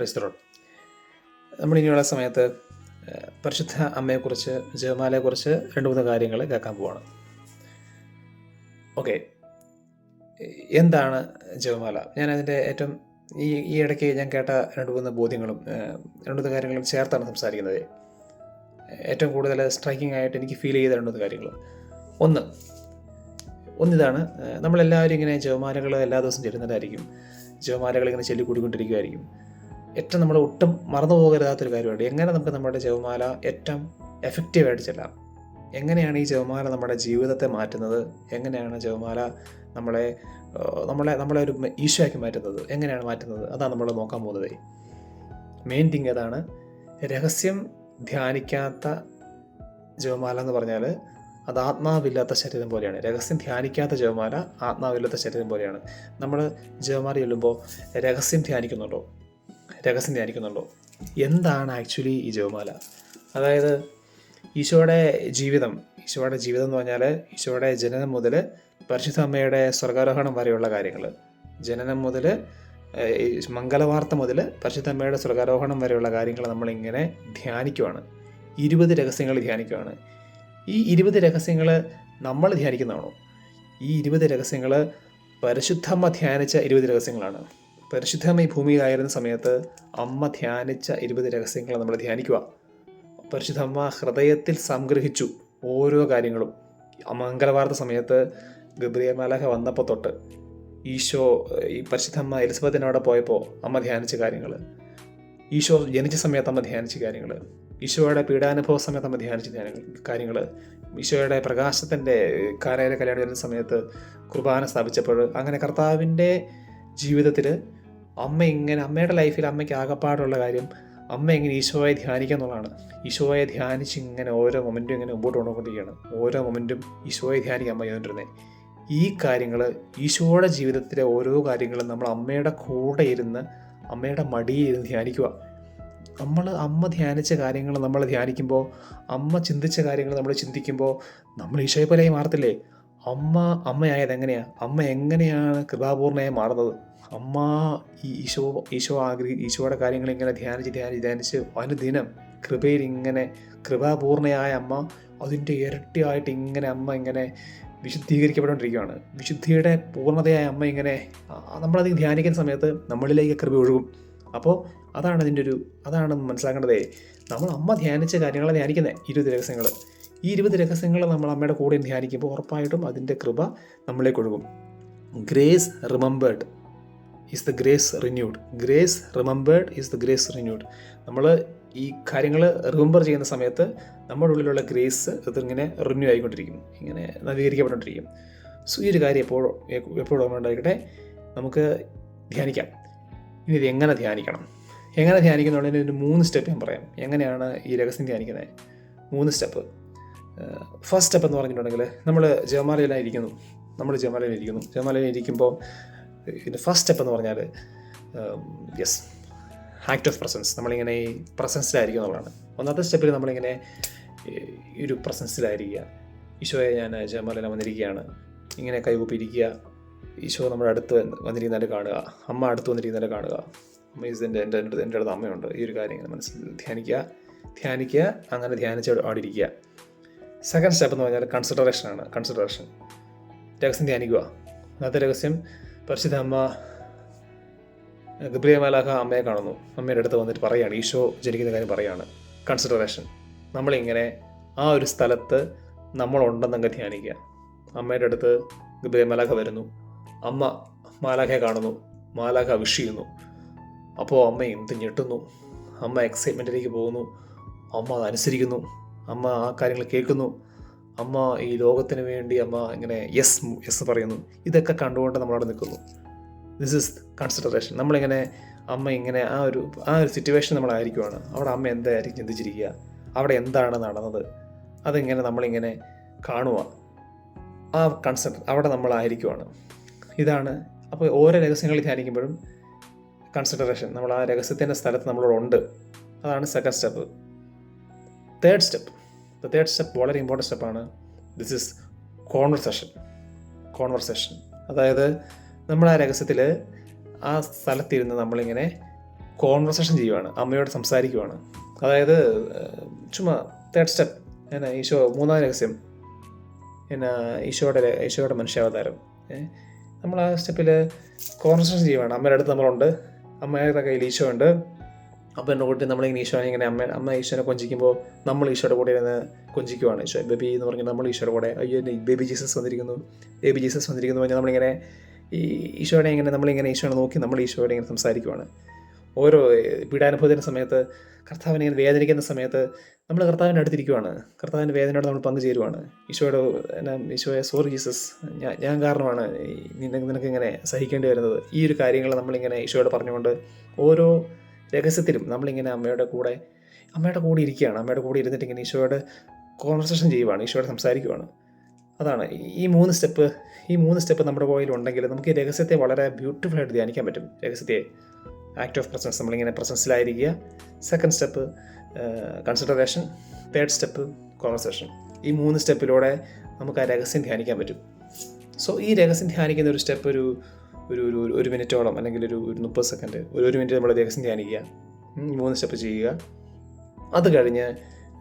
പ്രശ്നമുണ്ട് നമ്മളിങ്ങനെയുള്ള സമയത്ത് പരിശുദ്ധ അമ്മയെക്കുറിച്ച് ജപമാലയെക്കുറിച്ച് രണ്ട് മൂന്ന് കാര്യങ്ങൾ കേൾക്കാൻ പോവാണ്. ഓക്കെ. എന്താണ് ജപമാല? ഞാൻ അതിന്റെ ഏറ്റവും ഈ ഈ ഇടയ്ക്ക് ഞാൻ കേട്ട രണ്ട് മൂന്ന് ബോധ്യങ്ങളും രണ്ട് മൂന്ന് കാര്യങ്ങളും ചേർത്താണ് സംസാരിക്കുന്നത്. ഏറ്റവും കൂടുതൽ സ്ട്രൈക്കിംഗ് ആയിട്ട് എനിക്ക് ഫീൽ ചെയ്ത രണ്ട് മൂന്ന് കാര്യങ്ങൾ. ഒന്ന് ഒന്നിതാണ് നമ്മളെല്ലാവരും ഇങ്ങനെ ജവമാലകൾ എല്ലാ ദിവസവും ചെല്ലുന്നതായിരിക്കും. ജവമാലകൾ ഇങ്ങനെ ചൊല്ലി കൂടിക്കൊണ്ടിരിക്കുമായിരിക്കും ഏറ്റവും നമ്മൾ ഒട്ടും മറന്നു പോകരുതാത്തൊരു കാര്യമാണ്. എങ്ങനെ നമുക്ക് നമ്മുടെ ജവമാല ഏറ്റവും എഫക്റ്റീവായിട്ട് ചെല്ലാം? എങ്ങനെയാണ് ഈ ജവമാല നമ്മുടെ ജീവിതത്തെ മാറ്റുന്നത്? എങ്ങനെയാണ് ജവമാല നമ്മളെ നമ്മളെ നമ്മളെ ഒരു ഈശോയാക്കി മാറ്റുന്നത്? എങ്ങനെയാണ് മാറ്റുന്നത്? അതാണ് നമ്മൾ നോക്കാൻ പോകുന്നത്. മെയിൻ തിങ് അതാണ് രഹസ്യം ധ്യാനിക്കാത്ത ജവമാല എന്ന് പറഞ്ഞാൽ അത് ആത്മാവില്ലാത്ത ശരീരം പോലെയാണ്. രഹസ്യം ധ്യാനിക്കാത്ത ജവമാല ആത്മാവില്ലാത്ത ശരീരം പോലെയാണ്. നമ്മൾ ജവമാല ചൊല്ലുമ്പോൾ രഹസ്യം ധ്യാനിക്കുന്നുണ്ടോ? രഹസ്യം ധ്യാനിക്കുന്നുണ്ടോ എന്താണ് ആക്ച്വലി ഈ ജപമാല? അതായത് ഈശോയുടെ ജീവിതം ഈശോയുടെ ജീവിതം എന്ന് പറഞ്ഞാൽ ഈശോയുടെ ജനനം മുതൽ പരിശുദ്ധ അമ്മയുടെ സ്വർഗാരോഹണം വരെയുള്ള കാര്യങ്ങൾ ജനനം മുതൽ മംഗളവാർത്ത മുതൽ പരിശുദ്ധ അമ്മയുടെ സ്വർഗാരോഹണം വരെയുള്ള കാര്യങ്ങൾ നമ്മളിങ്ങനെ ധ്യാനിക്കുവാണ്. ഇരുപത് രഹസ്യങ്ങൾ ധ്യാനിക്കുവാണ്. ഈ ഇരുപത് രഹസ്യങ്ങൾ നമ്മൾ ധ്യാനിക്കുന്നതാണോ? ഈ ഇരുപത് രഹസ്യങ്ങൾ പരിശുദ്ധമ്മ ധ്യാനിച്ച ഇരുപത് രഹസ്യങ്ങളാണ്. പരിശുദ്ധമ്മ ഈ ഭൂമിയിലായിരുന്ന സമയത്ത് അമ്മ ധ്യാനിച്ച ഇരുപത് രഹസ്യങ്ങൾ നമ്മൾ ധ്യാനിക്കുക. പരിശുദ്ധമ്മ ഹൃദയത്തിൽ സംഗ്രഹിച്ചു ഓരോ കാര്യങ്ങളും. മംഗളവാർത്ത സമയത്ത് ഗബ്രിയ മാലാഖ വന്നപ്പോൾ തൊട്ട് ഈശോ ഈ പരിശുദ്ധമ്മ എലിസബത്തിനവിടെ പോയപ്പോൾ അമ്മ ധ്യാനിച്ച കാര്യങ്ങൾ ഈശോ ജനിച്ച സമയത്ത് അമ്മ ധ്യാനിച്ച കാര്യങ്ങൾ ഈശോയുടെ പീഡാനുഭവ സമയത്ത് അമ്മ ധ്യാനിച്ച കാര്യങ്ങൾ ഈശോയുടെ പ്രകാശത്തിന്റെ കാലയിലെ കല്യാണം വരുന്ന സമയത്ത് കുർബാന സ്ഥാപിച്ചപ്പോൾ അങ്ങനെ കർത്താവിന്റെ ജീവിതത്തിൽ അമ്മ ഇങ്ങനെ അമ്മയുടെ ലൈഫിൽ അമ്മയ്ക്ക് ആകപ്പാടുള്ള കാര്യം അമ്മ എങ്ങനെ ഈശോയെ ധ്യാനിക്കുക എന്നുള്ളതാണ്. ഈശോയെ ധ്യാനിച്ച് ഇങ്ങനെ ഓരോ മൊമെന്റും ഇങ്ങനെ മുമ്പോട്ട് കൊണ്ടുകൊണ്ടിരിക്കുകയാണ് ഓരോ മൊമെന്റും ഈശോയെ ധ്യാനിക്കാൻ അമ്മ ചെയ്തുകൊണ്ടിരുന്നത് ഈ കാര്യങ്ങൾ ഈശോയുടെ ജീവിതത്തിലെ ഓരോ കാര്യങ്ങളും നമ്മൾ അമ്മയുടെ കൂടെ ഇരുന്ന് അമ്മയുടെ മടിയിൽ ഇരുന്ന് ധ്യാനിക്കുക. നമ്മൾ അമ്മ ധ്യാനിച്ച കാര്യങ്ങൾ നമ്മൾ ധ്യാനിക്കുമ്പോൾ അമ്മ ചിന്തിച്ച കാര്യങ്ങൾ നമ്മൾ ചിന്തിക്കുമ്പോൾ നമ്മൾ ഈശോയെ പോലെയായി മാറത്തില്ലേ? അമ്മ അമ്മയായത് എങ്ങനെയാണ് അമ്മ എങ്ങനെയാണ് കൃപാപൂർണയായി മാറുന്നത്? അമ്മ ഈ ഈശോ ഈശോ ആഗ്രഹി ഈശോയുടെ കാര്യങ്ങൾ ഇങ്ങനെ ധ്യാനിച്ച് ധ്യാനിച്ച് ധ്യാനിച്ച് അനുദിനം കൃപയിൽ ഇങ്ങനെ കൃപാപൂർണയായ അമ്മ അതിന്റെ ഇരട്ടിയായിട്ട് ഇങ്ങനെ അമ്മ ഇങ്ങനെ വിശുദ്ധീകരിക്കപ്പെട്ടുകൊണ്ടിരിക്കുകയാണ്. വിശുദ്ധിയുടെ പൂർണതയായ അമ്മ ഇങ്ങനെ നമ്മളധികം ധ്യാനിക്കുന്ന സമയത്ത് നമ്മളിലേക്ക് കൃപ ഒഴുകും. അപ്പോൾ അതാണ് അതിന്റെ ഒരു അതാണ് മനസ്സിലാക്കേണ്ടതേ. നമ്മൾ അമ്മ ധ്യാനിച്ച കാര്യങ്ങളെ ധ്യാനിക്കുന്നത് ഇരുപത് രഹസ്യങ്ങൾ. ഈ ഇരുപത് രഹസ്യങ്ങൾ നമ്മൾ അമ്മയുടെ കൂടെ ധ്യാനിക്കുമ്പോൾ ഉറപ്പായിട്ടും അതിന്റെ കൃപ നമ്മളിലേക്ക് ഒഴുകും. Grace remembered is the grace renewed grace remembered is the grace renewed നമ്മൾ ഈ കാര്യങ്ങൾ റിമംബർ ചെയ്യുന്ന സമയത്ത് നമ്മുടെ ഉള്ളിലുള്ള ഗ്രേസ് ഇതിങ്ങനെ റിന്യൂ ആയിക്കൊണ്ടിരിക്കും ഇങ്ങനെ നവീകരിക്കപ്പെട്ടുകൊണ്ടിരിക്കും. സോ ഈ ഒരു കാര്യം എപ്പോഴും എപ്പോഴും ഓർമ്മ ഉണ്ടായിക്കട്ടെ നമുക്ക് ധ്യാനിക്കാം. ഇനി ഇത് എങ്ങനെ ധ്യാനിക്കണം? എങ്ങനെ ധ്യാനിക്കുന്നുള്ളതിന് ഒരു മൂന്ന് സ്റ്റെപ്പ് ഞാൻ പറയാം. എങ്ങനെയാണ് ഈ രഹസ്യം ധ്യാനിക്കുന്നത്? മൂന്ന് സ്റ്റെപ്പ് ഫസ്റ്റ് സ്റ്റെപ്പ് എന്ന് പറഞ്ഞിട്ടുണ്ടെങ്കിൽ നമ്മൾ ജമാലയിലായിരിക്കുന്നു നമ്മൾ ജമാലയിലിരിക്കുന്നു ജമാലയിലിരിക്കുമ്പോൾ ഇതിന്റെ ഫസ്റ്റ് സ്റ്റെപ്പ് എന്ന് പറഞ്ഞാൽ യെസ് ആക്ട് ഓഫ് പ്രസൻസ് നമ്മളിങ്ങനെ ഈ പ്രസൻസിലായിരിക്കും എന്നുള്ളതാണ് ഒന്നാമത്തെ സ്റ്റെപ്പിൽ നമ്മളിങ്ങനെ ഈ ഒരു പ്രസൻസിലായിരിക്കുക ഈശോയെ ഞാൻ ജയമാലയിൽ വന്നിരിക്കുകയാണ്. ഇങ്ങനെ കൈകൂപ്പിയിരിക്കുക. ഈശോ നമ്മുടെ അടുത്ത് വന്നിരിക്കുന്നതിന്റെ കാണുക. അമ്മ അടുത്ത് വന്നിരിക്കുന്നതിന്റെ കാണുക. ഈസ് എന്റെ എന്റെ അടുത്ത് എന്റെ അടുത്ത് അമ്മയുണ്ട്. ഈ ഒരു കാര്യം ഇങ്ങനെ മനസ്സിൽ ധ്യാനിക്കുക. ധ്യാനിക്കുക അങ്ങനെ ധ്യാനിച്ച് അവിടെ സെക്കൻഡ് സ്റ്റെപ്പ് എന്ന് പറഞ്ഞാൽ കൺസിഡറേഷൻ ആണ്. കൺസിഡറേഷൻ രഹസ്യം ധ്യാനിക്കുക. അന്നത്തെ രഹസ്യം പരിശുദ്ധ അമ്മ ഗബ്രിയ മാലാഖ അമ്മയെ കാണുന്നു. അമ്മയുടെ അടുത്ത് വന്നിട്ട് പറയുകയാണ് ഈശോ ജനിക്കുന്ന കാര്യം പറയാണ്. കൺസിഡറേഷൻ നമ്മളിങ്ങനെ ആ ഒരു സ്ഥലത്ത് നമ്മളുണ്ടെന്നങ്ങ് ധ്യാനിക്കുക. അമ്മയുടെ അടുത്ത് ഗബ്രിയ വരുന്നു. അമ്മ മാലാഖയെ കാണുന്നു. മാലാഖ വിഷ് ചെയ്യുന്നു. അപ്പോൾ അമ്മ എന്ത് ഞെട്ടുന്നു. അമ്മ എക്സൈറ്റ്മെന്റിലേക്ക് പോകുന്നു. അമ്മ അത് അനുസരിക്കുന്നു. അമ്മ ആ കാര്യങ്ങൾ കേൾക്കുന്നു. അമ്മ ഈ ലോകത്തിന് വേണ്ടി അമ്മ ഇങ്ങനെ യെസ് യെസ് പറയുന്നു. ഇതൊക്കെ കണ്ടുകൊണ്ട് നമ്മളവിടെ നിൽക്കുന്നു. ദിസ് ഇസ് കൺസിഡറേഷൻ നമ്മളിങ്ങനെ അമ്മ ഇങ്ങനെ ആ ഒരു ആ ഒരു സിറ്റുവേഷൻ നമ്മളായിരിക്കുവാണ്. അവിടെ അമ്മ എന്തായിരിക്കും ചിന്തിച്ചിരിക്കുക? അവിടെ എന്താണ് നടന്നത്? അതിങ്ങനെ നമ്മളിങ്ങനെ കാണുക ആ കൺസെപ്റ്റ് അവിടെ നമ്മളായിരിക്കുവാണ്. ഇതാണ്. അപ്പോൾ ഓരോ രഹസ്യങ്ങൾ ധ്യാനിക്കുമ്പോഴും കൺസിഡറേഷൻ നമ്മൾ ആ രഹസ്യത്തിന്റെ സ്ഥലത്ത് നമ്മളോട് ഉണ്ട് അതാണ് second step third step the third step വളരെ ഇമ്പോർട്ടന്റ് സ്റ്റെപ്പാണ് ദിസ് ഇസ് കോൺവെർസേഷൻ കോൺവെർസേഷൻ അതായത് നമ്മൾ ആ രഹസ്യത്തിൽ ആ സ്ഥലത്തിരുന്ന് നമ്മളിങ്ങനെ കോൺവെർസേഷൻ ചെയ്യുവാണ് അമ്മയോട് സംസാരിക്കുവാണ്. അതായത് ചുമ്മാ തേർഡ് സ്റ്റെപ്പ് എന്നാ ഈശോ മൂന്നാം രഹസ്യം. എന്നാ ഈശോയുടെ ഈശോയുടെ മനുഷ്യാവതാരം. നമ്മൾ ആ സ്റ്റെപ്പിൽ കോൺവെർസേഷൻ ചെയ്യുവാണ്. അമ്മയുടെ അടുത്ത് നമ്മളുണ്ട്. അമ്മയുടെ കയ്യിൽ ഈശോ ഉണ്ട്. അപ്പന്റെ കൂട്ടി നമ്മളിങ്ങനെ ഈശോനെ ഇങ്ങനെ അമ്മ അമ്മ ഈശോനെ കൊഞ്ചിക്കുമ്പോൾ നമ്മൾ ഈശോയുടെ കൂടെ ഇരുന്ന് കൊഞ്ചിക്കുവാണ്. ഈശോ ബേബി എന്ന് പറഞ്ഞ് നമ്മൾ ഈശോയുടെ കൂടെ. അയ്യോ ബേബി ജീസസ് വന്നിരിക്കുന്നു. ബേബി ജീസസ് വന്നിരിക്കുന്നു പറഞ്ഞാൽ നമ്മളിങ്ങനെ ഈ ഈശോയുടെ ഇങ്ങനെ നമ്മളിങ്ങനെ ഈശോനെ നോക്കി നമ്മൾ ഈശോയുടെ ഇങ്ങനെ സംസാരിക്കുവാണ്. ഓരോ പീഡാനുഭവത്തിന്റെ സമയത്ത് കർത്താവിനെ ഇങ്ങനെ വേദനിക്കുന്ന സമയത്ത് നമ്മൾ കർത്താവിന്റെ അടുത്തിരിക്കുവാണ് കർത്താവിന്റെ വേദനയോട് നമ്മൾ പങ്കുചേരുവാണ് ഈശോയുടെ ഈശോയെ സോറി ജീസസ്. ഞാൻ ഞാൻ കാരണമാണ് നിനക്ക് നിനക്ക് ഇങ്ങനെ സഹിക്കേണ്ടി വരുന്നത്. ഈ ഒരു കാര്യങ്ങൾ നമ്മളിങ്ങനെ ഈശോയോട് പറഞ്ഞുകൊണ്ട് ഓരോ രഹസ്യത്തിലും നമ്മളിങ്ങനെ അമ്മയുടെ കൂടെ അമ്മയുടെ കൂടെ ഇരിക്കുകയാണ്. അമ്മയുടെ കൂടെ ഇരുന്നിട്ട് ഇങ്ങനെ ഈശോയോട് കോൺവെർസേഷൻ ചെയ്യുവാണ് ഈശോയോട് സംസാരിക്കുവാണ്. അതാണ് ഈ- മൂന്ന് സ്റ്റെപ്പ് ഈ മൂന്ന് സ്റ്റെപ്പ് നമ്മുടെ പോയിൽ ഉണ്ടെങ്കിൽ നമുക്ക് ഈ രഹസ്യത്തെ വളരെ ബ്യൂട്ടിഫുൾ ആയിട്ട് ധ്യാനിക്കാൻ പറ്റും. രഹസ്യത്തെ ആക്ട് ഓഫ് പ്രസൻസ് നമ്മളിങ്ങനെ പ്രസൻസിലായിരിക്കുക second step consideration third step conversation ഈ മൂന്ന് സ്റ്റെപ്പിലൂടെ നമുക്ക് ആ രഹസ്യം ധ്യാനിക്കാൻ പറ്റും. സോ ഈ രഹസ്യം ധ്യാനിക്കുന്ന ഒരു സ്റ്റെപ്പ് ഒരു ഒരു ഒരു ഒരു മിനിറ്റോളം അല്ലെങ്കിൽ ഒരു ഒരു മുപ്പത് സെക്കൻഡ് ഒരു ഒരു മിനിറ്റ് നമ്മൾ രഹസ്യം ധ്യാനിക്കുക. മൂന്ന് സ്റ്റെപ്പ് ചെയ്യുക. അത് കഴിഞ്ഞ്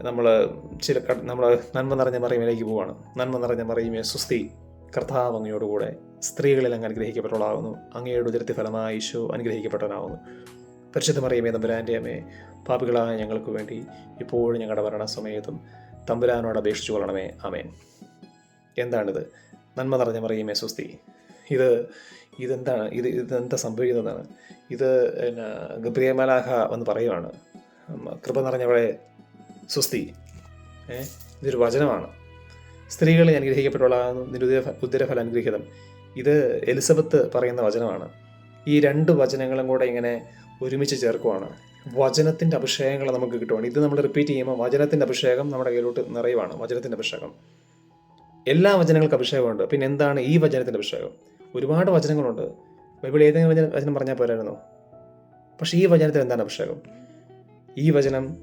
നമ്മൾ ചില നമ്മൾ നന്മ നിറഞ്ഞ മറിയുമിലേക്ക് പോവാണ്. നന്മ നിറഞ്ഞ മറിയമേ സുസ്തി കർത്താവ് അങ്ങയോടുകൂടെ സ്ത്രീകളിൽ അങ്ങ് അനുഗ്രഹിക്കപ്പെട്ടവളാകുന്നു അങ്ങയുടെ ഉദരത്തി ഫലമായി ഈശോ അനുഗ്രഹിക്കപ്പെട്ടവനാകുന്നു പരിശുദ്ധ മറിയമേ തമ്പുരാന്റെ അമ്മേ പാപികളായ ഞങ്ങൾക്ക് വേണ്ടി ഇപ്പോഴും ഞങ്ങളുടെ മരണ സമയത്തും തമ്പുരാനോട് അപേക്ഷിച്ചു കൊള്ളണമേ. ആമേൻ. എന്താണിത്? നന്മ നിറഞ്ഞ മറിയമേ സുസ്തി ഇത് ഇതെന്താണ് ഇത് ഇതെന്താ സംഭവിക്കുന്നതാണ് ഇത് പിന്നെ ഗബ്രിയമലാഹ എന്ന് പറയുവാണ്. കൃപ നിറഞ്ഞവളെ സുസ്തി ഏ ഇതൊരു വചനമാണ്. സ്ത്രീകളെ അനുഗ്രഹിക്കപ്പെട്ടുള്ള നിരുദയ ഉദരഫല അനുഗ്രഹിതം ഇത് എലിസബത്ത് പറയുന്ന വചനമാണ്. ഈ രണ്ട് വചനങ്ങളും കൂടെ ഇങ്ങനെ ഒരുമിച്ച് ചേർക്കുവാണ്. വചനത്തിന്റെ അഭിഷേകങ്ങൾ നമുക്ക് കിട്ടുവാണ്. ഇത് നമ്മൾ റിപ്പീറ്റ് ചെയ്യുമ്പോൾ വചനത്തിന്റെ അഭിഷേകം നമ്മുടെ കയ്യിലോട്ട് നിറയുവാണ്. വചനത്തിന്റെ അഭിഷേകം. എല്ലാ വചനങ്ങൾക്കും അഭിഷേകമുണ്ട്. പിന്നെ എന്താണ് ഈ വചനത്തിന്റെ അഭിഷേകം? ഒരുപാട് വചനങ്ങളുണ്ട്. ബൈബിൾ ഏതെങ്കിലും വചനം വചനം പറഞ്ഞാൽ പോരായിരുന്നു. പക്ഷേ ഈ വചനത്തിൽ എന്താണ് അഭിഷേകം? ഈ വചനം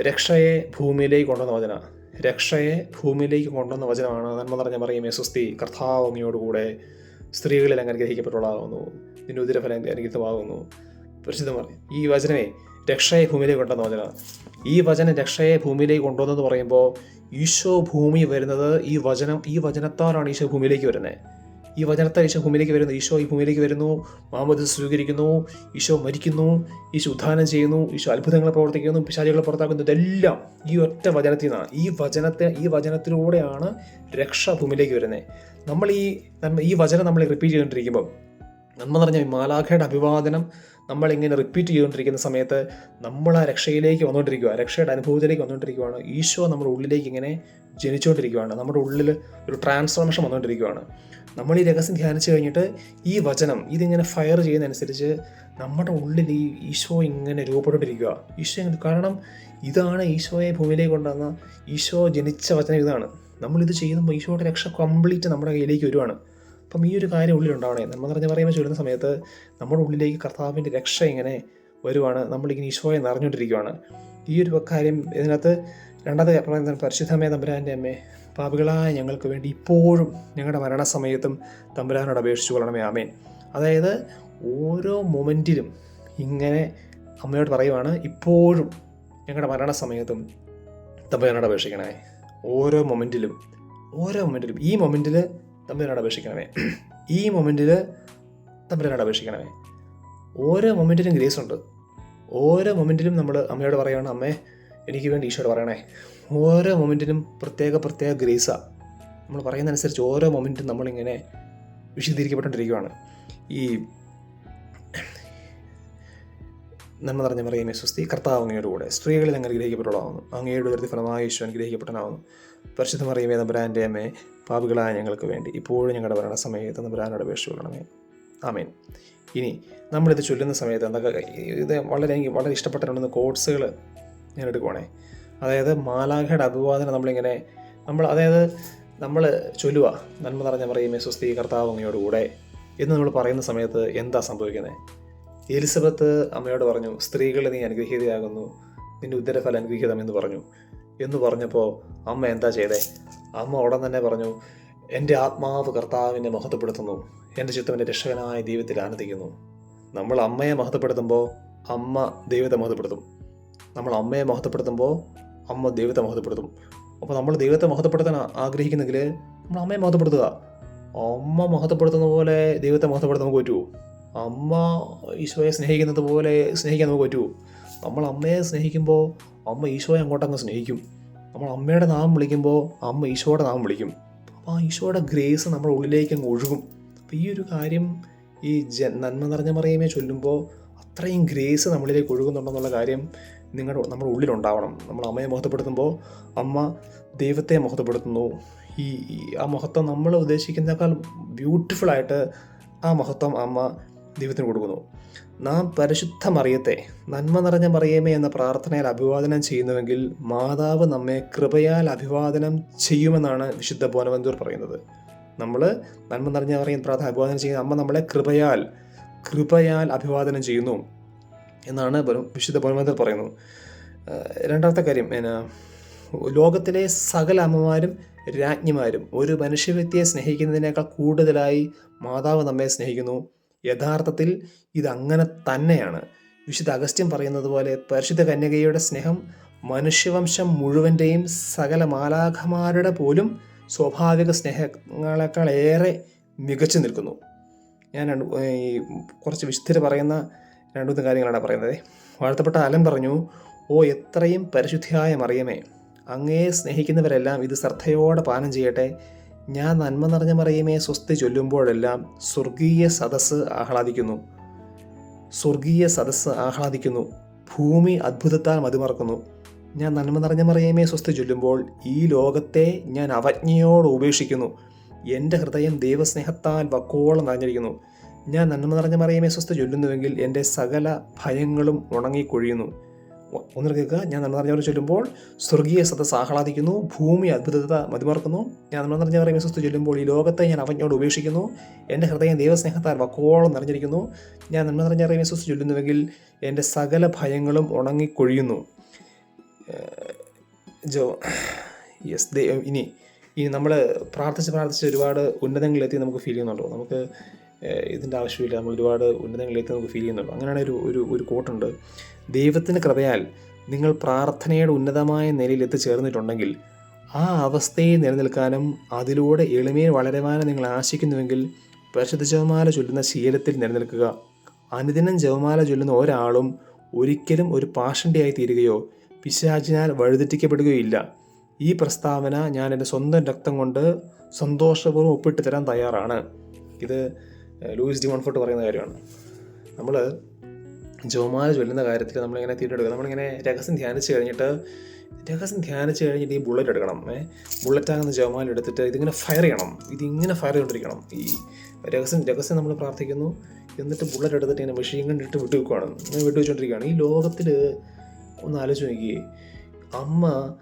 രക്ഷയെ ഭൂമിയിലേക്ക് കൊണ്ടുവന്ന വചന രക്ഷയെ ഭൂമിയിലേക്ക് കൊണ്ടുവന്ന വചനമാണ്. നന്മ നിറഞ്ഞ മറിയമേ സുസ്തി കർത്താവ് അങ്ങയോടുകൂടെ സ്ത്രീകളിൽ അങ്ങ് അനുഗ്രഹിക്കപ്പെട്ടവളാകുന്നു. നിന്റെ ഉദരഫലം അനുഗ്രഹിതമാകുന്നു പറയും ഈ വചനമേ രക്ഷയെ ഭൂമിയിലേക്ക് കൊണ്ടുവന്ന വചന. ഈ വചനം രക്ഷയെ ഭൂമിയിലേക്ക് കൊണ്ടുവന്നെന്ന് പറയുമ്പോൾ ഈശോ ഭൂമി വരുന്നത് ഈ വചനം ഈ വചനത്താലാണ് ഈശോ ഭൂമിയിലേക്ക് വരുന്നത്. ഈ വചനത്തെ ഈശോ ഭൂമിയിലേക്ക് വരുന്നു. ഈശോ ഈ ഭൂമിയിലേക്ക് വരുന്നു. മാമത് സ്വീകരിക്കുന്നു. ഈശോ മരിക്കുന്നു. ഈശോ ഉദ്ധാനം ചെയ്യുന്നു. ഈശോ അത്ഭുതങ്ങളെ പ്രവർത്തിക്കുന്നു. പിശാചികളെ പുറത്താക്കുന്നു. ഇതെല്ലാം ഈ ഒറ്റ വചനത്തിൽ നിന്നാണ്. ഈ വചനത്തെ ഈ വചനത്തിലൂടെയാണ് രക്ഷ ഭൂമിയിലേക്ക് വരുന്നത്. നമ്മൾ ഈ ഈ വചനം നമ്മൾ റിപ്പീറ്റ് ചെയ്തുകൊണ്ടിരിക്കുമ്പോൾ നമ്മൾ നിറഞ്ഞ ഈ മാലാഖയുടെ അഭിവാദനം നമ്മളിങ്ങനെ റിപ്പീറ്റ് ചെയ്തുകൊണ്ടിരിക്കുന്ന സമയത്ത് നമ്മൾ ആ രക്ഷയിലേക്ക് വന്നുകൊണ്ടിരിക്കുക രക്ഷയുടെ അനുഭവത്തിലേക്ക് വന്നുകൊണ്ടിരിക്കുകയാണ്. ഈശോ നമ്മുടെ ഉള്ളിലേക്ക് ഇങ്ങനെ ജനിച്ചുകൊണ്ടിരിക്കുകയാണ്. നമ്മുടെ ഉള്ളിൽ ഒരു ട്രാൻസ്ഫോർമേഷൻ വന്നുകൊണ്ടിരിക്കുകയാണ്. നമ്മൾ ഈ രഹസ്യം ധ്യാനിച്ചു കഴിഞ്ഞിട്ട് ഈ വചനം ഇതിങ്ങനെ ഫയർ ചെയ്യുന്നതനുസരിച്ച് നമ്മുടെ ഉള്ളിൽ ഈ ഈശോ ഇങ്ങനെ രൂപപ്പെട്ടിരിക്കുക ഈശോ കാരണം ഇതാണ് ഈശോയെ ഭൂമിയിലേക്ക് കൊണ്ടുവന്ന ഈശോ ജനിച്ച വചനം ഇതാണ്. നമ്മളിത് ചെയ്യുമ്പോൾ ഈശോയുടെ രക്ഷ കംപ്ലീറ്റ് നമ്മുടെ കയ്യിലേക്ക് വരുവാണ്. അപ്പം ഈ ഒരു കാര്യം ഉള്ളിലുണ്ടാവണേ. നമ്മൾ നിറഞ്ഞ പറയുമ്പോൾ ചൊല്ലുന്ന സമയത്ത് നമ്മുടെ ഉള്ളിലേക്ക് കർത്താവിന്റെ രക്ഷ ഇങ്ങനെ വരുവാണ്. നമ്മളിങ്ങനെ ഈശോയെ നിറഞ്ഞുകൊണ്ടിരിക്കുകയാണ് ഈ ഒരു കാര്യം ഇതിനകത്ത് രണ്ടാമത്തെ പരിശുദ്ധമേ തമ്പുരാന്റെ അമ്മേ പാപികളായ ഞങ്ങൾക്ക് വേണ്ടി ഇപ്പോഴും ഞങ്ങളുടെ മരണസമയത്തും തമ്പുരാനോട് അപേക്ഷിച്ചു കൊള്ളണമേ ആമേൻ. അതായത് ഓരോ മൊമെന്റിലും ഇങ്ങനെ അമ്മയോട് പറയുവാണ് ഇപ്പോഴും ഞങ്ങളുടെ മരണസമയത്തും തമ്പുരാനോട് അപേക്ഷിക്കണമേ. ഓരോ മൊമെന്റിലും ഓരോ മൊമെന്റിലും ഈ മൊമെന്റിൽ തമ്പുരാനോട് അപേക്ഷിക്കണമേ. ഈ മൊമെന്റിൽ തമ്പുരാനോട് അപേക്ഷിക്കണമേ. ഓരോ മൊമെന്റിലും ഗ്രേസ് ഉണ്ട് ഓരോ മൊമെന്റിലും നമ്മൾ അമ്മയോട് പറയുകയാണ് അമ്മേ എനിക്ക് വേണ്ടി ഈശോട് പറയണേ. ഓരോ മൊമെന്റിനും പ്രത്യേക പ്രത്യേക ഗ്രേസാണ് നമ്മൾ പറയുന്നതനുസരിച്ച് ഓരോ മൊമെന്റും നമ്മളിങ്ങനെ വിശദീകരിക്കപ്പെട്ടുകൊണ്ടിരിക്കുകയാണ് ഈ നമ്മൾ നിറഞ്ഞ മറിയമേ സ്വസ്തി കർത്താവ് അങ്ങയുടെ കൂടെ. സ്ത്രീകളിൽ അങ്ങ് അനുഗ്രഹിക്കപ്പെട്ടവളാവുന്നു. അങ്ങയുടെ ഉയർത്തി ഫലമായ ഈശോ അനുഗ്രഹിക്കപ്പെട്ടനാവുന്നു പരിശുദ്ധ മറിയമേ നമ്പുരാന്റെ അമ്മേ പാപികളായ ഞങ്ങൾക്ക് വേണ്ടി ഇപ്പോഴും ഞങ്ങളുടെ മരണസമയത്ത് നമ്പുരാനോട് അപേക്ഷ കൊള്ളണമേ. ആമേൻ. ഇനി നമ്മളിത് ചൊല്ലുന്ന സമയത്ത് എന്തൊക്കെ ഇത് വളരെ എനിക്ക് വളരെ ഇഷ്ടപ്പെട്ടിട്ടുണ്ടെന്ന് കോഡ്സുകൾ ഞാൻ അതായത് മാലാഖയുടെ അഭിവാദനം നമ്മളിങ്ങനെ നമ്മൾ അതായത് നമ്മൾ ചൊല്ലുക നന്മ നിറഞ്ഞ പറയുമേ സ്വസ്തി കർത്താവ് അങ്ങയോടുകൂടെ എന്ന് നമ്മൾ പറയുന്ന സമയത്ത് എന്താ സംഭവിക്കുന്നത് എലിസബത്ത് അമ്മയോട് പറഞ്ഞു സ്ത്രീകളെ നീ അനുഗ്രഹീതയാകുന്നു നിന്റെ ഉദരഫലം അനുഗ്രഹീതം എന്ന് പറഞ്ഞു. എന്ന് പറഞ്ഞപ്പോൾ അമ്മ എന്താ ചെയ്തേ? അമ്മ ഉടൻ തന്നെ പറഞ്ഞു എന്റെ ആത്മാവ് കർത്താവിനെ മഹത്വപ്പെടുത്തുന്നു എന്റെ ചിത്തം എന്റെ രക്ഷകനായ ദൈവത്തിൽ ആനന്ദിക്കുന്നു. നമ്മൾ അമ്മയെ മഹത്വപ്പെടുത്തുമ്പോൾ അമ്മ ദൈവത്തെ മഹത്വപ്പെടുത്തും. നമ്മൾ അമ്മയെ മഹത്വപ്പെടുത്തുമ്പോൾ അമ്മ ദൈവത്തെ മഹത്വപ്പെടുത്തും. അപ്പോൾ നമ്മൾ ദൈവത്തെ മഹത്വപ്പെടുത്താൻ ആഗ്രഹിക്കുന്നെങ്കിൽ നമ്മൾ അമ്മയെ മഹത്വപ്പെടുത്തുക. അമ്മ മഹത്വപ്പെടുത്തുന്ന പോലെ ദൈവത്തെ മഹത്വപ്പെടുത്താൻ നമുക്ക് പറ്റുമോ അമ്മ ഈശോയെ സ്നേഹിക്കുന്നത് പോലെ സ്നേഹിക്കാൻ നമുക്ക് പറ്റുമോ നമ്മൾ അമ്മയെ സ്നേഹിക്കുമ്പോൾ അമ്മ ഈശോയെ അങ്ങോട്ടങ്ങ് സ്നേഹിക്കും. നമ്മൾ അമ്മയുടെ നാമം വിളിക്കുമ്പോൾ അമ്മ ഈശോയുടെ നാമം വിളിക്കും. അപ്പോൾ ആ ഈശോയുടെ ഗ്രേസ് നമ്മുടെ ഉള്ളിലേക്ക് അങ്ങ് ഒഴുകും. അപ്പോൾ ഈ ഒരു കാര്യം ഈ ജ നന്മ നിറഞ്ഞ മറിയമേ ചൊല്ലുമ്പോൾ അത്രയും ഗ്രേസ് നമ്മളിലേക്ക് ഒഴുകുന്നുണ്ടെന്നുള്ള കാര്യം നിങ്ങളുടെ നമ്മുടെ ഉള്ളിലുണ്ടാവണം. നമ്മൾ അമ്മയെ മഹത്വപ്പെടുത്തുമ്പോൾ അമ്മ ദൈവത്തെ മഹത്വപ്പെടുത്തുന്നു. ഈ ആ മഹത്വം നമ്മൾ ഉദ്ദേശിക്കുന്നതിനേക്കാൾ ബ്യൂട്ടിഫുള്ളായിട്ട് ആ മഹത്വം അമ്മ ദൈവത്തിന് കൊടുക്കുന്നു. നാം പരിശുദ്ധ മറിയത്തെ നന്മ നിറഞ്ഞ മറിയമേ എന്ന പ്രാർത്ഥനയിൽ അഭിവാദനം ചെയ്യുന്നുവെങ്കിൽ മാതാവ് നമ്മെ കൃപയാൽ അഭിവാദനം ചെയ്യുമെന്നാണ് വിശുദ്ധ ബോനവന്തൂർ പറയുന്നത്. നമ്മൾ നന്മ നിറഞ്ഞ മറിയം പ്രാർത്ഥന അഭിവാദനം ചെയ്യുന്ന അമ്മ നമ്മളെ കൃപയാൽ കൃപയാൽ അഭിവാദനം ചെയ്യുന്നു. എന്നാണ് വിശുദ്ധ പരമത്തിൽ പറയുന്നത്. രണ്ടാമത്തെ കാര്യം എന്നാ ലോകത്തിലെ സകല അമ്മമാരും രാജ്ഞിമാരും ഒരു മനുഷ്യവ്യക്തിയെ സ്നേഹിക്കുന്നതിനേക്കാൾ കൂടുതലായി മാതാവ് നമ്മെ സ്നേഹിക്കുന്നു. യഥാർത്ഥത്തിൽ ഇതങ്ങനെ തന്നെയാണ്. വിശുദ്ധ അഗസ്ത്യം പറയുന്നത് പോലെ പരിശുദ്ധ കന്യകയുടെ സ്നേഹം മനുഷ്യവംശം മുഴുവന്റെയും സകല മാലാഖമാരുടെ പോലും സ്വാഭാവിക സ്നേഹങ്ങളെക്കാൾ ഏറെ മികച്ചു നിൽക്കുന്നു. ഞാൻ ഈ കുറച്ച് വിശുദ്ധർ പറയുന്ന രണ്ടു കാര്യങ്ങളാണ് പറയുന്നത്. വാഴ്ത്തപ്പെട്ട അലൻ പറഞ്ഞു ഓ എത്രയും പരിശുദ്ധിയായ മറിയമേ അങ്ങയെ സ്നേഹിക്കുന്നവരെല്ലാം ഇത് ശ്രദ്ധയോടെ പാനം ചെയ്യട്ടെ. ഞാൻ നന്മ നിറഞ്ഞ മറിയമേ സ്വസ്തി ചൊല്ലുമ്പോഴെല്ലാം സ്വർഗീയ സദസ്സ് ആഹ്ലാദിക്കുന്നു. സ്വർഗീയ സദസ്സ് ആഹ്ലാദിക്കുന്നു. ഭൂമി അത്ഭുതത്താൽ മതിമറക്കുന്നു. ഞാൻ നന്മ നിറഞ്ഞ മറിയമേ സ്വസ്തി ചൊല്ലുമ്പോൾ ഈ ലോകത്തെ ഞാൻ അവജ്ഞയോട് ഉപേക്ഷിക്കുന്നു. എന്റെ ഹൃദയം ദൈവസ്നേഹത്താൽ വക്കോളം നിറഞ്ഞിരിക്കുന്നു. ഞാൻ നന്മ നിറഞ്ഞ മറിയമേ സ്വസ്ഥ ചൊല്ലുന്നുവെങ്കിൽ എന്റെ സകല ഭയങ്ങളും ഉണങ്ങിക്കൊഴിയുന്നു ഒന്നു കേൾക്കുക. ഞാൻ നന്മ നിറഞ്ഞവർ ചൊല്ലുമ്പോൾ സ്വർഗീയ സദസ് ആഹ്ലാദിക്കുന്നു ഭൂമി അത്ഭുതത മതിമറക്കുന്നു. ഞാൻ നന്മ നിറഞ്ഞ മറിയമേ സ്വസ്ഥ ചൊല്ലുമ്പോൾ ഈ ലോകത്തെ ഞാൻ അവനോട് ഉപേക്ഷിക്കുന്നു. എന്റെ ഹൃദയം ദൈവസ്നേഹത്താൽ വക്കോളം നിറഞ്ഞിരിക്കുന്നു. ഞാൻ നന്മ നിറഞ്ഞ മറിയമേ സ്വസ്ഥ ചൊല്ലുന്നുവെങ്കിൽ എന്റെ സകല ഭയങ്ങളും ഉണങ്ങിക്കൊഴിയുന്നു ജോ യെസ് ദൈവം ഇനി ഇനി നമ്മൾ പ്രാർത്ഥിച്ച് പ്രാർത്ഥിച്ച് ഒരുപാട് ഉന്നതങ്ങളിലെത്തി നമുക്ക് ഫീൽ ചെയ്യുന്നുണ്ടോ? നമുക്ക് ഇതിന്റെ ആവശ്യമില്ല. നമ്മൾ ഒരുപാട് ഉന്നതങ്ങളിലേക്ക് നമുക്ക് ഫീൽ ചെയ്യുന്നുള്ളൂ അങ്ങനെയാണ് ഒരു ഒരു ഒരു കോട്ടുണ്ട് ദൈവത്തിന്റെ കൃപയാൽ നിങ്ങൾ പ്രാർത്ഥനയുടെ ഉന്നതമായ നിലയിൽ എത്തിച്ചേർന്നിട്ടുണ്ടെങ്കിൽ ആ അവസ്ഥയെ നിലനിൽക്കാനും അതിലൂടെ എളിമയിൽ വളരുവാനും നിങ്ങൾ ആശിക്കുന്നുവെങ്കിൽ പരിശുദ്ധ ജവമാല ചൊല്ലുന്ന ശീലത്തിൽ നിലനിൽക്കുക. അനുദിനം ജവമാല ചൊല്ലുന്ന ഒരാളും ഒരിക്കലും ഒരു പാഷണ്ടിയായി തീരുകയോ പിശാചിനാൽ വഴുതിറ്റിക്കപ്പെടുകയോ ഇല്ല ഈ പ്രസ്താവന ഞാൻ എന്റെ സ്വന്തം രക്തം കൊണ്ട് സന്തോഷപൂർവം ഒപ്പിട്ട് തരാൻ തയ്യാറാണ്. ഇത് ലൂയിസ് ഡി മൺഫോർട്ട് പറയുന്ന കാര്യമാണ്. നമ്മൾ ജോമാല ചൊല്ലുന്ന കാര്യത്തിൽ നമ്മളിങ്ങനെ തീരെടുക്കുക നമ്മളിങ്ങനെ രഹസ്യം ധ്യാനിച്ച് കഴിഞ്ഞിട്ട് രഹസ്യം ധ്യാനിച്ച് കഴിഞ്ഞിട്ട് ഈ ബുള്ളറ്റ് എടുക്കണം. ഏ ബുള്ളറ്റാകുന്ന ജോമാല എടുത്തിട്ട് ഇതിങ്ങനെ ഫയർ ചെയ്യണം. ഇതിങ്ങനെ ഫയർ ചെയ്തുകൊണ്ടിരിക്കണം ഈ രഹസ്യം രഹസ്യം നമ്മൾ പ്രാർത്ഥിക്കുന്നു. എന്നിട്ട് ബുള്ളറ്റ് എടുത്തിട്ട് ഇങ്ങനെ മെഷീൻ കണ്ടിട്ട് വിട്ടു വെക്കുകയാണ് ഇങ്ങനെ വിട്ടു വെച്ചുകൊണ്ടിരിക്കുകയാണ് ഈ ലോകത്തിൽ ഒന്ന് ആലോചിച്ച് നോക്കിയേ. അമ്മ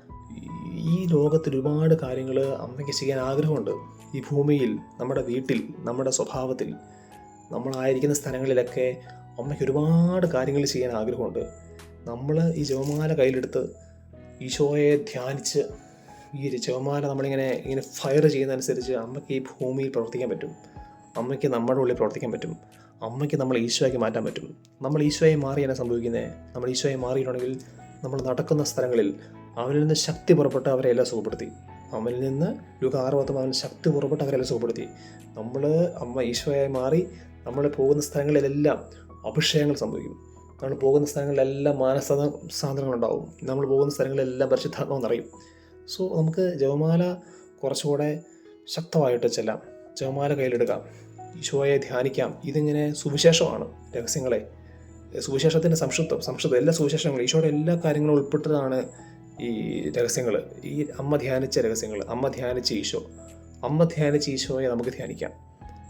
ഈ ലോകത്തിൽ ഒരുപാട് കാര്യങ്ങൾ അമ്മയ്ക്ക് ചെയ്യാൻ ആഗ്രഹമുണ്ട്. ഈ ഭൂമിയിൽ നമ്മുടെ വീട്ടിൽ നമ്മുടെ സ്വഭാവത്തിൽ നമ്മളായിരിക്കുന്ന സ്ഥലങ്ങളിലൊക്കെ അമ്മയ്ക്ക് ഒരുപാട് കാര്യങ്ങൾ ചെയ്യാൻ ആഗ്രഹമുണ്ട്. നമ്മൾ ഈ ജപമാല കയ്യിലെടുത്ത് ഈശോയെ ധ്യാനിച്ച് ഈ ജപമാല നമ്മളിങ്ങനെ ഇങ്ങനെ ഫയർ ചെയ്യുന്നതനുസരിച്ച് അമ്മയ്ക്ക് ഈ ഭൂമിയിൽ പ്രവർത്തിക്കാൻ പറ്റും. അമ്മയ്ക്ക് നമ്മുടെ ഉള്ളിൽ പ്രവർത്തിക്കാൻ പറ്റും. അമ്മയ്ക്ക് നമ്മൾ ഈശോയ്ക്ക് മാറ്റാൻ പറ്റും. നമ്മൾ ഈശോയെ മാറിയാണ് സംഭവിക്കുന്നത് നമ്മൾ ഈശോയെ മാറിയിട്ടുണ്ടെങ്കിൽ നമ്മൾ നടക്കുന്ന സ്ഥലങ്ങളിൽ അവരിൽ നിന്ന് ശക്തി പുറപ്പെട്ട് അവരെ എല്ലാം സുഖപ്പെടുത്തി. അവനിൽ നിന്ന് ലൂക്ക് ആറ് മാത്രം അവൻ ശക്തി പുറപ്പെട്ട് അവരെല്ലാം സുഖപ്പെടുത്തി. നമ്മൾ അമ്മ ഈശോയായി മാറി നമ്മൾ പോകുന്ന സ്ഥലങ്ങളിലെല്ലാം അഭിഷേകങ്ങൾ സംഭവിക്കും. നമ്മൾ പോകുന്ന സ്ഥലങ്ങളിലെല്ലാം മാനസ സാധനങ്ങളുണ്ടാവും. നമ്മൾ പോകുന്ന സ്ഥലങ്ങളിലെല്ലാം പരിശുദ്ധാത്മാവ് നിറയും. സോ നമുക്ക് ജപമാല കുറച്ചുകൂടെ ശക്തമായിട്ട് ചെല്ലാം. ജപമാല കയ്യിലെടുക്കാം. ഈശോയെ ധ്യാനിക്കാം. ഇതിങ്ങനെ സുവിശേഷമാണ് രഹസ്യങ്ങളെ. സുവിശേഷത്തിന്റെ സംക്ഷിപ്തം സംക്ഷിപ്തം എല്ലാ സുവിശേഷങ്ങളും ഈശോയുടെ എല്ലാ കാര്യങ്ങളും ഉൾപ്പെട്ടതാണ് ഈ രഹസ്യങ്ങൾ ഈ അമ്മ ധ്യാനിച്ച രഹസ്യങ്ങൾ അമ്മ ധ്യാനിച്ച ഈശോ അമ്മ ധ്യാനിച്ച ഈശോയെ നമുക്ക് ധ്യാനിക്കാം.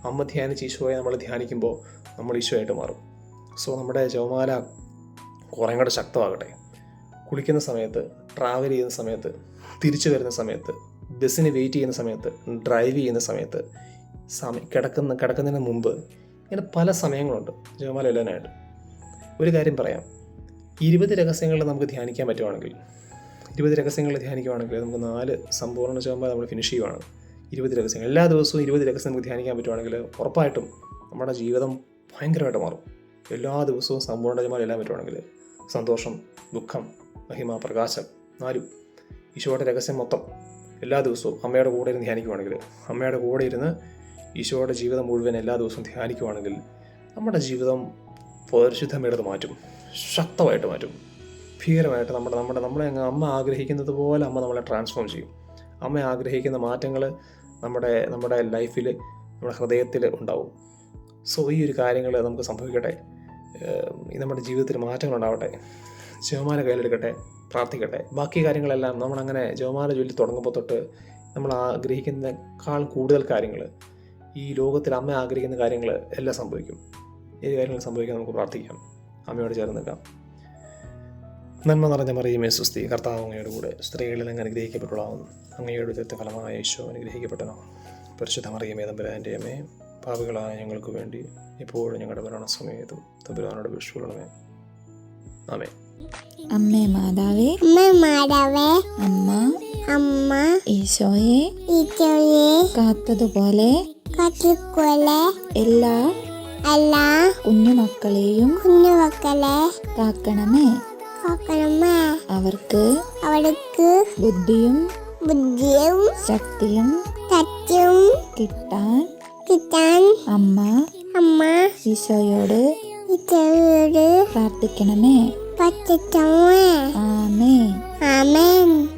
അമ്മ ധ്യാനിച്ച ഈശോയെ നമ്മൾ ധ്യാനിക്കുമ്പോൾ നമ്മൾ ഈശോയായിട്ട് മാറും. സോ നമ്മുടെ ജവമാല കുറേ കൂടെ ശക്തമാകട്ടെ. കുളിക്കുന്ന സമയത്ത് ട്രാവൽ ചെയ്യുന്ന സമയത്ത് തിരിച്ചു വരുന്ന സമയത്ത് ബസ്സിന് വെയിറ്റ് ചെയ്യുന്ന സമയത്ത് ഡ്രൈവ് ചെയ്യുന്ന സമയത്ത് സമയം കിടക്കുന്ന കിടക്കുന്നതിന് മുമ്പ് ഇങ്ങനെ പല സമയങ്ങളുണ്ട്. ജവമാല എഴുതാനായിട്ട് ഒരു കാര്യം പറയാം. ഇരുപത് രഹസ്യങ്ങൾ നമുക്ക് ധ്യാനിക്കാൻ പറ്റുവാണെങ്കിൽ ഇരുപത് രഹസ്യങ്ങൾ ധ്യാനിക്കുവാണെങ്കിൽ നമുക്ക് നാല് സമ്പൂർണ ചെയ്യുമ്പോൾ നമ്മൾ ഫിനിഷ് ചെയ്യുവാണ്. ഇരുപത് രഹസ്യങ്ങൾ. എല്ലാ ദിവസവും ഇരുപത് രഹസ്യം നമുക്ക് ധ്യാനിക്കാൻ പറ്റുവാണെങ്കിൽ ഉറപ്പായിട്ടും നമ്മുടെ ജീവിതം ഭയങ്കരമായിട്ട് മാറും. എല്ലാ ദിവസവും സമ്പൂർണ ചെയ്യുമ്പോൾ എല്ലാം പറ്റുവാണെങ്കിൽ സന്തോഷം ദുഃഖം മഹിമ പ്രകാശം നാലും ഈശോയുടെ രഹസ്യം മൊത്തം എല്ലാ ദിവസവും അമ്മയുടെ കൂടെ ഇരുന്ന് ധ്യാനിക്കുവാണെങ്കിൽ അമ്മയുടെ കൂടെ ഇരുന്ന് ഈശോയുടെ ജീവിതം മുഴുവൻ എല്ലാ ദിവസവും ധ്യാനിക്കുവാണെങ്കിൽ നമ്മുടെ ജീവിതം പരിശുദ്ധമേടത് മാറ്റും. ശക്തമായിട്ട് മാറ്റും. ഭീകരമായിട്ട് നമ്മുടെ നമ്മുടെ നമ്മളെ അമ്മ ആഗ്രഹിക്കുന്നത് പോലെ അമ്മ നമ്മളെ ട്രാൻസ്ഫോം ചെയ്യും. അമ്മ ആഗ്രഹിക്കുന്ന മാറ്റങ്ങൾ നമ്മുടെ നമ്മുടെ ലൈഫിൽ നമ്മുടെ ഹൃദയത്തിൽ ഉണ്ടാവും. സോ ഈ ഒരു കാര്യങ്ങൾ നമുക്ക് സംഭവിക്കട്ടെ. നമ്മുടെ ജീവിതത്തിൽ മാറ്റങ്ങൾ ഉണ്ടാവട്ടെ. ജവമാല കയ്യിലെടുക്കട്ടെ പ്രാർത്ഥിക്കട്ടെ. ബാക്കി കാര്യങ്ങളെല്ലാം നമ്മളങ്ങനെ ജവമാല ജോലി തുടങ്ങുമ്പോൾ തൊട്ട് നമ്മൾ ആഗ്രഹിക്കുന്നതിനേക്കാൾ കൂടുതൽ കാര്യങ്ങൾ ഈ ലോകത്തിൽ അമ്മ ആഗ്രഹിക്കുന്ന കാര്യങ്ങൾ എല്ലാം സംഭവിക്കും. ഏത് കാര്യങ്ങൾ സംഭവിക്കാൻ നമുക്ക് പ്രാർത്ഥിക്കാം. അമ്മയോട് ചേർന്ന് നിൽക്കാം. നന്മ നിറഞ്ഞ മറിയുമേ സുസ്തി കർത്താവ് അങ്ങയുടെ കൂടെ സ്ത്രീകളിൽ അങ്ങ് അനുഗ്രഹിക്കപ്പെട്ടതാവുന്നു അങ്ങയുടെ ഉദരത്തെ ഫലമായ യേശോ അനുഗ്രഹിക്കപ്പെട്ടനോ പരിശുദ്ധ മറിയമേ തമ്പുരാന്റെ അമ്മേ പാപികളായ ഞങ്ങൾക്ക് വേണ്ടി ഇപ്പോഴും ഞങ്ങളുടെ മരണ സമയത്തും തമ്പുരാനോട് വിഷുകളുമേ ആമേ അമ്മേ മാതാവേ. അമ്മേ മാതാവേ. അമ്മ. അമ്മ. ഈശോയെ. ഈശോയെ. കാത്തതുപോലെ. കാത്തതുപോലെ എല്ലാ. എല്ലാ. കുഞ്ഞുമക്കളെയും കുഞ്ഞുമക്കളെ. കാക്കണമേ. பார்க்கணுமா? அவருக்கு அவளுக்கு புத்தியும் புத்தியும் சக்தியும் சக்தியும் கிட்டான். கிட்டான். அம்மா அம்மா ஈசோயோடு ஈசோயோடு பிரார்த்திக்கணுமே. பச்சத்தமே ஆமே ஆமேன்.